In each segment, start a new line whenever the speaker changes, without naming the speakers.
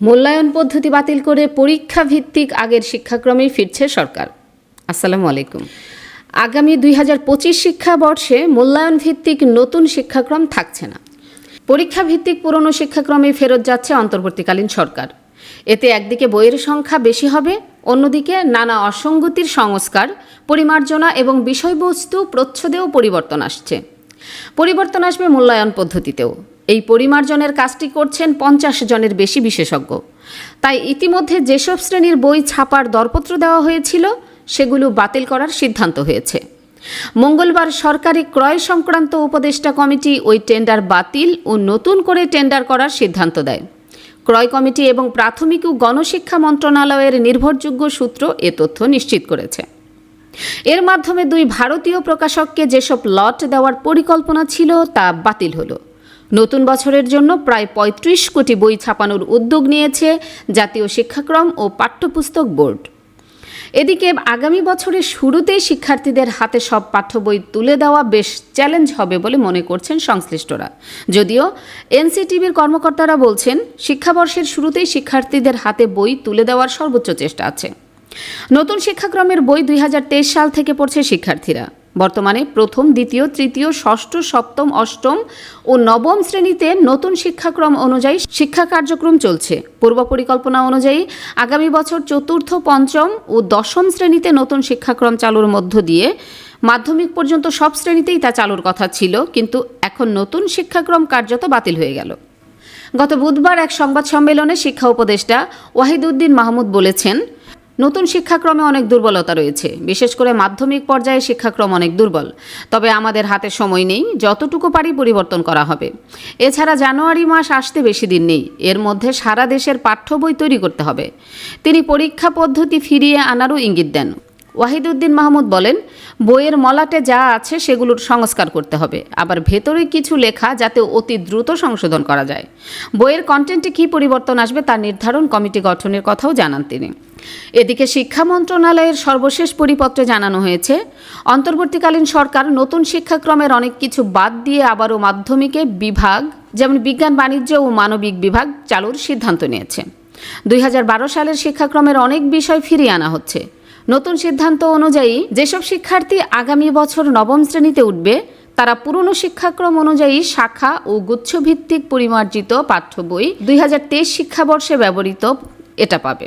মূল্যায়ন পদ্ধতি বাতিল করে পরীক্ষা ভিত্তিক আগের শিক্ষাক্রমেই ফিরছে সরকার। আসসালামু আলাইকুম। আগামী দুই হাজার পঁচিশ শিক্ষাবর্ষে মূল্যায়ন ভিত্তিক নতুন শিক্ষাক্রম থাকছে না। পরীক্ষা ভিত্তিক পুরনো শিক্ষাক্রমে ফেরত যাচ্ছে অন্তর্বর্তীকালীন সরকার। এতে একদিকে বইয়ের সংখ্যা বেশি হবে, অন্যদিকে নানা অসঙ্গতির সংস্কার, পরিমার্জনা এবং বিষয়বস্তু প্রচ্ছদেও পরিবর্তন আসছে। পরিবর্তন আসবে মূল্যায়ন পদ্ধতিতেও। এই পরিমার্জনের কাজটি করছেন পঞ্চাশ জনের বেশি বিশেষজ্ঞ। তাই ইতিমধ্যে যেসব শ্রেণির বই ছাপার দরপত্র দেওয়া হয়েছিল, সেগুলো বাতিল করার সিদ্ধান্ত হয়েছে। মঙ্গলবার সরকারি ক্রয় সংক্রান্ত উপদেষ্টা কমিটি ওই টেন্ডার বাতিল ও নতুন করে টেন্ডার করার সিদ্ধান্ত দেয়। ক্রয় কমিটি এবং প্রাথমিক ও গণশিক্ষা মন্ত্রণালয়ের নির্ভরযোগ্য সূত্র এ তথ্য নিশ্চিত করেছে। এর মাধ্যমে দুই ভারতীয় প্রকাশককে যেসব লট দেওয়ার পরিকল্পনা ছিল তা বাতিল হলো। নতুন বছরের জন্য প্রায় ৩৫ কোটি বই ছাপানোর উদ্যোগ নিয়েছে জাতীয় শিক্ষাক্রম ও পাঠ্যপুস্তক বোর্ড। এদিকে আগামী বছরের শুরুতেই শিক্ষার্থীদের হাতে সব পাঠ্য বই তুলে দেওয়া বেশ চ্যালেঞ্জ হবে বলে মনে করছেন সংশ্লিষ্টরা। যদিও এনসিটিভির কর্মকর্তারা বলছেন, শিক্ষাবর্ষের শুরুতেই শিক্ষার্থীদের হাতে বই তুলে দেওয়ার সর্বোচ্চ চেষ্টা আছে। নতুন শিক্ষাক্রমের বই দুই হাজার তেইশ সাল থেকে পড়ছে শিক্ষার্থীরা। বর্তমানে প্রথম, দ্বিতীয়, তৃতীয়, ষষ্ঠ, সপ্তম, অষ্টম ও নবম শ্রেণীতে নতুন শিক্ষাক্রম অনুযায়ী শিক্ষা কার্যক্রম চলছে। পূর্ব পরিকল্পনা অনুযায়ী আগামী বছর চতুর্থ, পঞ্চম ও দশম শ্রেণীতে নতুন শিক্ষাক্রম চালুর মধ্য দিয়ে মাধ্যমিক পর্যন্ত সব শ্রেণীতেই তা চালুর কথা ছিল, কিন্তু এখন নতুন শিক্ষাক্রম কার্যত বাতিল হয়ে গেল। গত বুধবার এক সংবাদ সম্মেলনে শিক্ষা উপদেষ্টা ওয়াহিদুদ্দিন মাহমুদ বলেছেন নতুন শিক্ষাক্রমে অনেক দুর্বলতা রয়েছে। বিশেষ করে মাধ্যমিক পর্যায়ে শিক্ষাক্রম অনেক দুর্বল। তবে আমাদের হাতে সময় নেই, যতটুকু পারি পরিবর্তন করা হবে। এছাড়া জানুয়ারি মাস আসতে বেশি দিন নেই, এর মধ্যে সারা দেশের পাঠ্য বই তৈরি করতে হবে। তিনি পরীক্ষা পদ্ধতি ফিরিয়ে আনারও ইঙ্গিত দেন। ওয়াহিদুদ্দিন মাহমুদ বলেন, বইয়ের মলাটে যা আছে সেগুলোর সংস্কার করতে হবে। আবার ভেতরে কিছু লেখা যাতে অতি দ্রুত সংশোধন করা যায়। বইয়ের কন্টেন্টে কী পরিবর্তন আসবে তার নির্ধারণ কমিটি গঠনের কথাও জানান তিনি। এদিকে শিক্ষা মন্ত্রণালয়ের সর্বশেষ পরিপত্রে জানানো হয়েছে, অন্তর্বর্তীকালীন সরকার নতুন শিক্ষাক্রমের অনেক কিছু বাদ দিয়ে আবারও মাধ্যমিকে বিভাগ, যেমন বিজ্ঞান, বাণিজ্য ও মানবিক বিভাগ চালুর সিদ্ধান্ত নিয়েছে। দুই সালের শিক্ষাক্রমের অনেক বিষয় ফিরিয়ে আনা হচ্ছে। নতুন সিদ্ধান্ত অনুযায়ী যেসব শিক্ষার্থী আগামী বছর নবম শ্রেণীতে উঠবে, তারা পুরনো শিক্ষাক্রম অনুযায়ী শাখা ও গুচ্ছভিত্তিক পরিমার্জিত পাঠ্য বই দুই হাজার তেইশ শিক্ষাবর্ষে ব্যবহৃত এটা পাবে।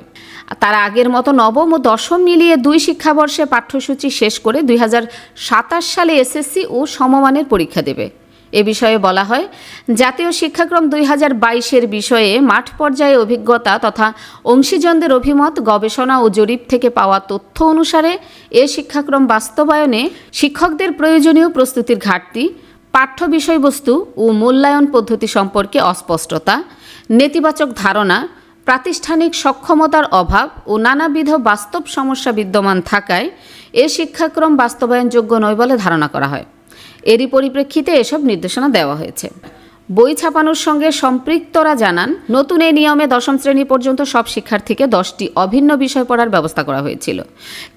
তার আগের মতো নবম ও দশম মিলিয়ে দুই শিক্ষাবর্ষে পাঠ্যসূচি শেষ করে দুই হাজার সাতাশ সালে এসএসসি ও সমমানের পরীক্ষা দেবে। এ বিষয়ে বলা হয়, জাতীয় শিক্ষাক্রম দুই হাজার বাইশের বিষয়ে মাঠ পর্যায়ে অভিজ্ঞতা তথা অংশীজনদের অভিমত, গবেষণা ও জরিপ থেকে পাওয়া তথ্য অনুসারে এ শিক্ষাক্রম বাস্তবায়নে শিক্ষকদের প্রয়োজনীয় প্রস্তুতির ঘাটতি, পাঠ্য বিষয়বস্তু ও মূল্যায়ন পদ্ধতি সম্পর্কে অস্পষ্টতা, নেতিবাচক ধারণা প্রাতিষ্ঠানিক সক্ষমতার অভাব ও নানাবিধ বাস্তব সমস্যা বিদ্যমান থাকায় এ শিক্ষাক্রম বাস্তবায়নযোগ্য নয় বলে ধারণা করা হয়। এরই পরিপ্রেক্ষিতে এসব নির্দেশনা দেওয়া হয়েছে। বই ছাপানোর সঙ্গে সম্পৃক্তরা জানান, নতুন এই নিয়মে দশম শ্রেণি পর্যন্ত সব শিক্ষার্থীকে দশটি অভিন্ন বিষয় পড়ার ব্যবস্থা করা হয়েছিল।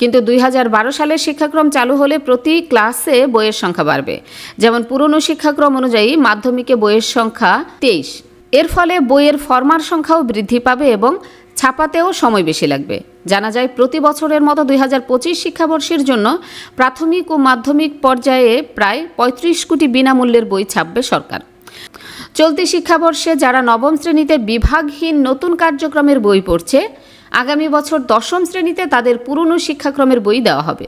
কিন্তু দুই হাজার বারো সালের শিক্ষাক্রম চালু হলে প্রতি ক্লাসে বইয়ের সংখ্যা বাড়বে। যেমন পুরনো শিক্ষাক্রম অনুযায়ী মাধ্যমিকে বইয়ের সংখ্যা তেইশ এর ফলে বইয়ের ফরমার সংখ্যাও বৃদ্ধি পাবে এবং ছাপাতেও সময় বেশি লাগবে। জানা যায়, প্রতি বছরের মতো দুই হাজার পঁচিশ শিক্ষাবর্ষের জন্য প্রাথমিক ও মাধ্যমিক পর্যায়ে প্রায় পঁয়ত্রিশ কোটি বিনামূল্যের বই ছাপবে সরকার। চলতি শিক্ষাবর্ষে যারা নবম শ্রেণীতে বিভাগহীন নতুন কার্যক্রমের বই পড়ছে, আগামী বছর দশম শ্রেণীতে তাদের পুরনো শিক্ষাক্রমের বই দেওয়া হবে।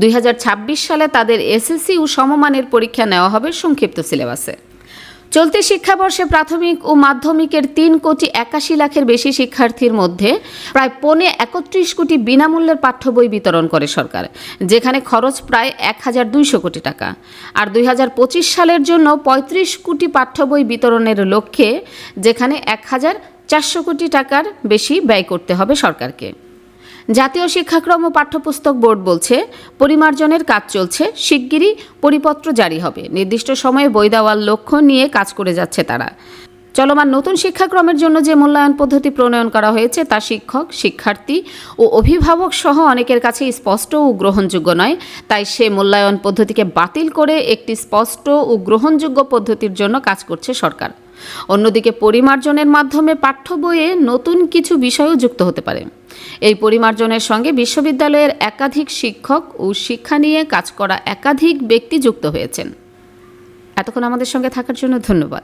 দুই হাজার ছাব্বিশ সালে তাদের এসএসসি ও সমমানের পরীক্ষা নেওয়া হবে সংক্ষিপ্ত সিলেবাসে। চলতি শিক্ষাবর্ষে প্রাথমিক ও মাধ্যমিকের তিন কোটি একাশি লাখের বেশি শিক্ষার্থীর মধ্যে প্রায় পৌনে একত্রিশ কোটি বিনামূল্যের পাঠ্য বই বিতরণ করে সরকার, যেখানে খরচ প্রায় এক হাজার দুইশো কোটি টাকা। আর দুই হাজার পঁচিশ সালের জন্য পঁয়ত্রিশ কোটি পাঠ্য বই বিতরণের লক্ষ্যে যেখানে এক হাজার চারশো কোটি টাকার বেশি ব্যয় করতে হবে সরকারকে। জাতীয় শিক্ষাক্রম ও পাঠ্যপুস্তক বোর্ড বলছে, পরিমার্জনের কাজ চলছে, শিগগিরই পরিপত্র জারি হবে। নির্দিষ্ট সময়ে বই দেওয়ার লক্ষ্য নিয়ে কাজ করে যাচ্ছে তারা। চলমান নতুন শিক্ষাক্রমের জন্য যে মূল্যায়ন পদ্ধতি প্রণয়ন করা হয়েছে, তা শিক্ষক, শিক্ষার্থী ও অভিভাবক সহ অনেকের কাছে স্পষ্ট ও গ্রহণযোগ্য নয়। তাই সে মূল্যায়ন পদ্ধতিকে বাতিল করে একটি স্পষ্ট ও গ্রহণযোগ্য পদ্ধতির জন্য কাজ করছে সরকার। অন্যদিকে পরিমার্জনের মাধ্যমে পাঠ্য বইয়ে নতুন কিছু বিষয়ও যুক্ত হতে পারে। এই পরিমার্জনের সঙ্গে বিশ্ববিদ্যালয়ের একাধিক শিক্ষক ও শিক্ষা নিয়ে কাজ করা একাধিক ব্যক্তি যুক্ত হয়েছেন। এতক্ষণ আমাদের সঙ্গে থাকার জন্য ধন্যবাদ।